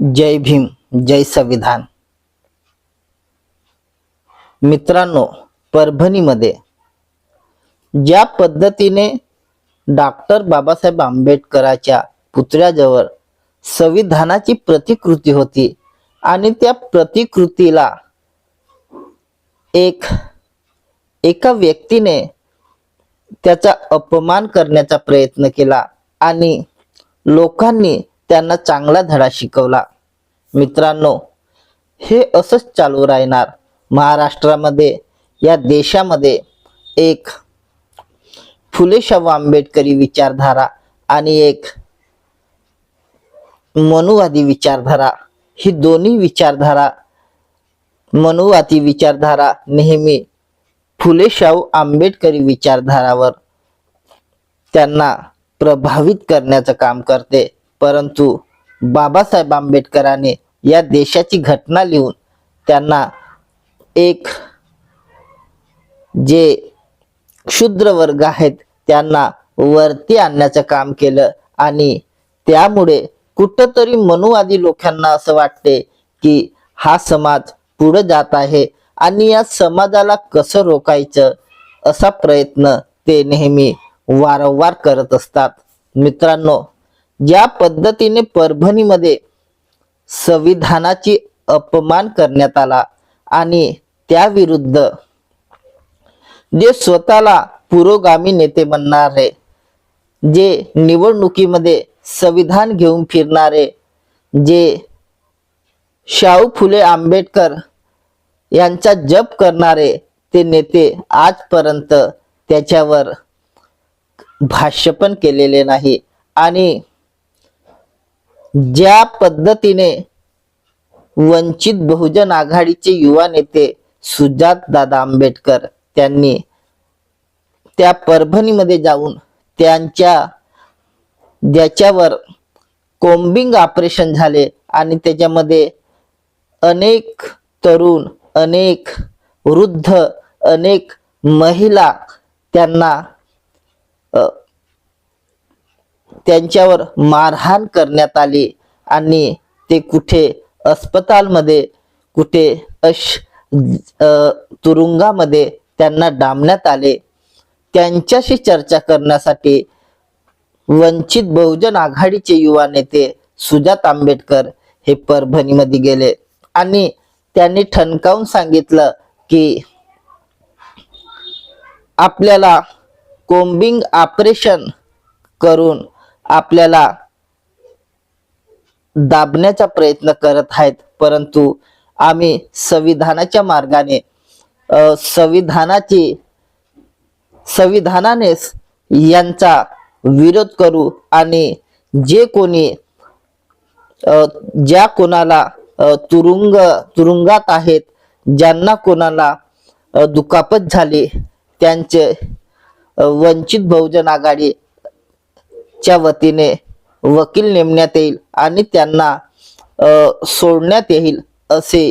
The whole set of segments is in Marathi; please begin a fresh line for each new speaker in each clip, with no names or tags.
जय भीम जय संविधान. मित्रांनो परभणीमध्ये ज्या पद्धतीने डॉक्टर बाबासाहेब आंबेडकरांच्या पुतळ्याजवळ संविधानाची प्रतिकृती होती आणि त्या प्रतिकृतीला एक एका व्यक्तीने त्याचा अपमान करण्याचा प्रयत्न केला आणि लोकांनी त्यांना चांगला धडा शिकवला. मित्रांनो हे असंच चालू राहणार. महाराष्ट्रामध्ये या देशामध्ये एक फुलेशाहू आंबेडकरी विचारधारा आणि एक मनुवादी विचारधारा. ही दोन्ही विचारधारा मनुवादी विचारधारा नेहमी फुलेशाहू आंबेडकरी विचारधारावर त्यांना प्रभावित करण्याचं काम करते. परंतु बाबासाहेब आंबेडकरांनी या देशाची घटना लिहून त्यांना एक जे क्षुद्र वर्ग आहेत त्यांना वरती आणण्याचं काम केलं. आणि त्यामुळे कुठंतरी मनुवादी लोकांना असं वाटते की हा समाज पुढे जात आहे आणि या समाजाला कसं रोखायचं असा प्रयत्न ते नेहमी वारंवार करत असतात. मित्रांनो ज्या पद्धतीने परभणीमध्ये संविधानाची अपमान करण्यात आला आणि त्याविरुद्ध जे स्वतःला पुरोगामी नेते म्हणणारे जे निवडणुकीमध्ये संविधान घेऊन फिरणारे जे शाहू फुले आंबेडकर यांचा जप करणारे ते नेते आजपर्यंत त्याच्यावर भाष्य पण केलेले नाही. आणि ज्या पद्धतीने वंचित बहुजन आघाडीचे युवा नेते सुजात दादा आंबेडकर त्यांनी त्या परभणीमध्ये जाऊन त्यांच्या ज्याच्यावर कोम्बिंग ऑपरेशन झाले आणि त्याच्यामध्ये अनेक तरुण अनेक वृद्ध अनेक महिला त्यांना त्यांच्यावर मारहाण करण्यात आली आणि ते कुठे अस्पतालमध्ये कुठे अश तुरुंगामध्ये त्यांना डांबण्यात आले. त्यांच्याशी चर्चा करण्यासाठी वंचित बहुजन आघाडीचे युवा नेते सुजात आंबेडकर हे परभणीमध्ये गेले आणि त्यांनी ठणकावून सांगितलं की आपल्याला कोम्बिंग ऑपरेशन करून आपल्याला दाबण्याचा प्रयत्न करत आहेत परंतु आम्ही संविधानाच्या मार्गाने संविधानाची संविधानानेच यांचा विरोध करू आणि जे कोणी ज्या कोणाला तुरुंग तुरुंगात आहेत ज्यांना कोणाला दुखापत झाली त्यांचे वंचित बहुजन आघाडी च्या वतीने वकील नेमण्यात येईल आणि त्यांना सोडण्यात येईल असे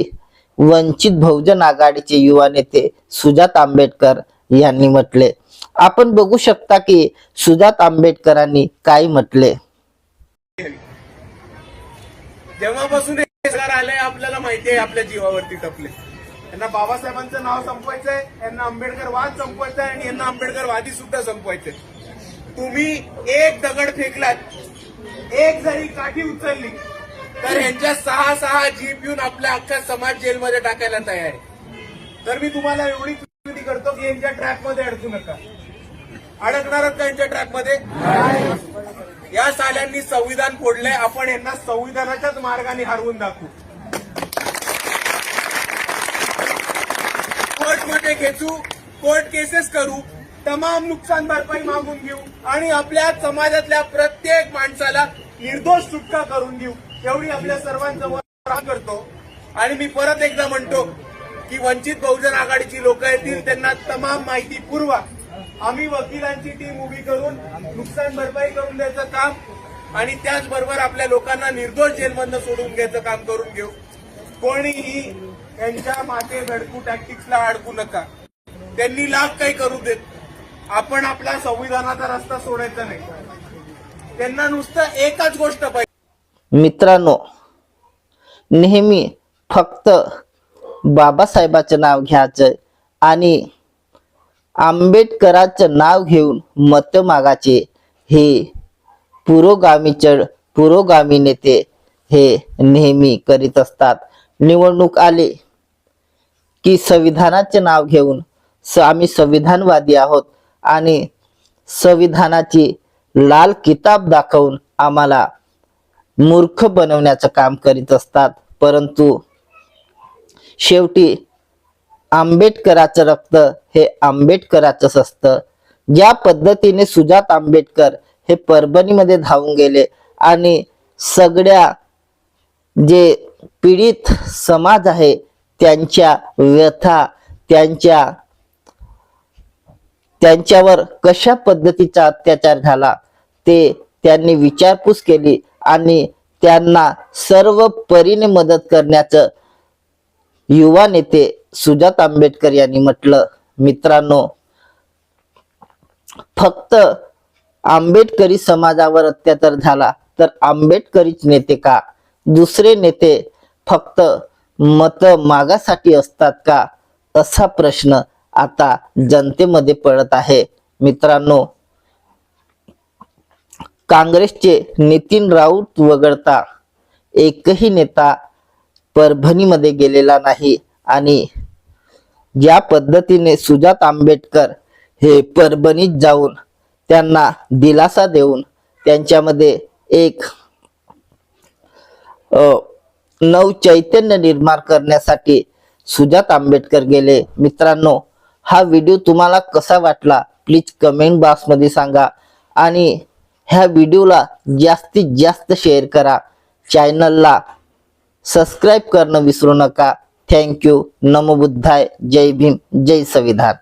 वंचित बहुजन आघाडीचे युवा नेते सुजात आंबेडकर यांनी म्हटले. आपण बघू शकता की सुजात आंबेडकरांनी काय म्हटले.
जेव्हापासून आले आपल्याला माहिती आहे आपल्या जीवावरती टपले यांना बाबासाहेबांचं नाव संपवायचंय यांना आंबेडकर वाद संपवायचा आणि यांना आंबेडकर वादी सुद्धा संपवायचंय तुम्ही एक दगड फेकलात. एक जरी काठी उचलली तर यांच्या सहा सहा जीप येऊन आपल्या अख्ख्या समाज जेलमध्ये टाकायला तयार आहे. तर मी तुम्हाला एवढी विनंती करतो की यांच्या ट्रॅकमध्ये अडकू नका. अडकणारच का यांच्या ट्रॅकमध्ये? या साल्यांनी संविधान फोडलंय आपण यांना संविधानाच्याच मार्गाने हरवून दाखवू. कोर्टमध्ये खेचू कोर्ट केसेस करू तमाम नुकसान भरपाई मागून घेऊ आणि आपल्या समाजातल्या प्रत्येक माणसाला निर्दोष सुटका करून देऊ. एवढी आपल्या सर्वांसमोर करतो. आणि मी परत एकदा म्हणतो की वंचित बहुजन आघाडीची लोक येतील त्यांना तमाम माहिती पुरवा. आम्ही वकिलांची टीम उभी करून नुकसान भरपाई करून द्यायचं काम आणि त्याचबरोबर आपल्या लोकांना निर्दोष जेलमधनं सोडून घ्यायचं काम करून घेऊ. कोणीही त्यांच्या माते धडकू टॅक्टिक्सला अडकू नका. त्यांनी लाभ काही करू देत. आपण आपल्या संविधानाचा रस्ता सोडायचा नाही. त्यांना नुसतं एकच गोष्ट पाहिजे.
मित्रांनो नेहमी फक्त बाबासाहेबाचं नाव घ्यायचं आणि आंबेडकरांचं नाव घेऊन मत मागाचे हे पुरोगामी चढ पुरोगामी नेते हे नेहमी करीत असतात. निवडणूक आले की संविधानाचे नाव घेऊन आम्ही संविधानवादी आहोत. आणि संविधानाची लाल किताब दाखवून आम्हाला मूर्ख बनवण्याचं काम करीत असतात. परंतु शेवटी आंबेडकराचं रक्त हे आंबेडकराचंच असतं. ज्या पद्धतीने सुजात आंबेडकर हे परभणीमध्ये धावून गेले आणि सगळ्या जे पीडित समाज आहे त्यांच्या व्यथा त्यांच्या त्यांच्यावर कशा पद्धतीचा अत्याचार झाला ते त्यांनी विचारपूस केली आणि त्यांना सर्व परीने मदत करण्याचं युवा नेते सुजात आंबेडकर यांनी म्हटलं. मित्रांनो फक्त आंबेडकरी समाजावर अत्याचार झाला तर आंबेडकरीच नेते का? दुसरे नेते फक्त मत मागासाठी असतात का? असा प्रश्न आता जनतेमध्ये पडत आहे. मित्रांनो काँग्रेसचे नितीन राऊत वगळता एकही नेता परभणीमध्ये गेलेला नाही आणि ज्या पद्धतीने सुजात आंबेडकर हे परभणीत जाऊन त्यांना दिलासा देऊन त्यांच्यामध्ये एक नव चैतन्य निर्माण करण्यासाठी सुजात आंबेडकर गेले. मित्रांनो हा व्हिडिओ तुम्हाला कसा वाटला प्लीज कमेंट बॉक्समध्ये सांगा. आणि ह्या व्हिडिओला जास्तीत जास्त शेअर करा. चॅनलला सबस्क्राईब करणं विसरू नका. थँक्यू नमो बुद्धाय. जय भीम. जय संविधान.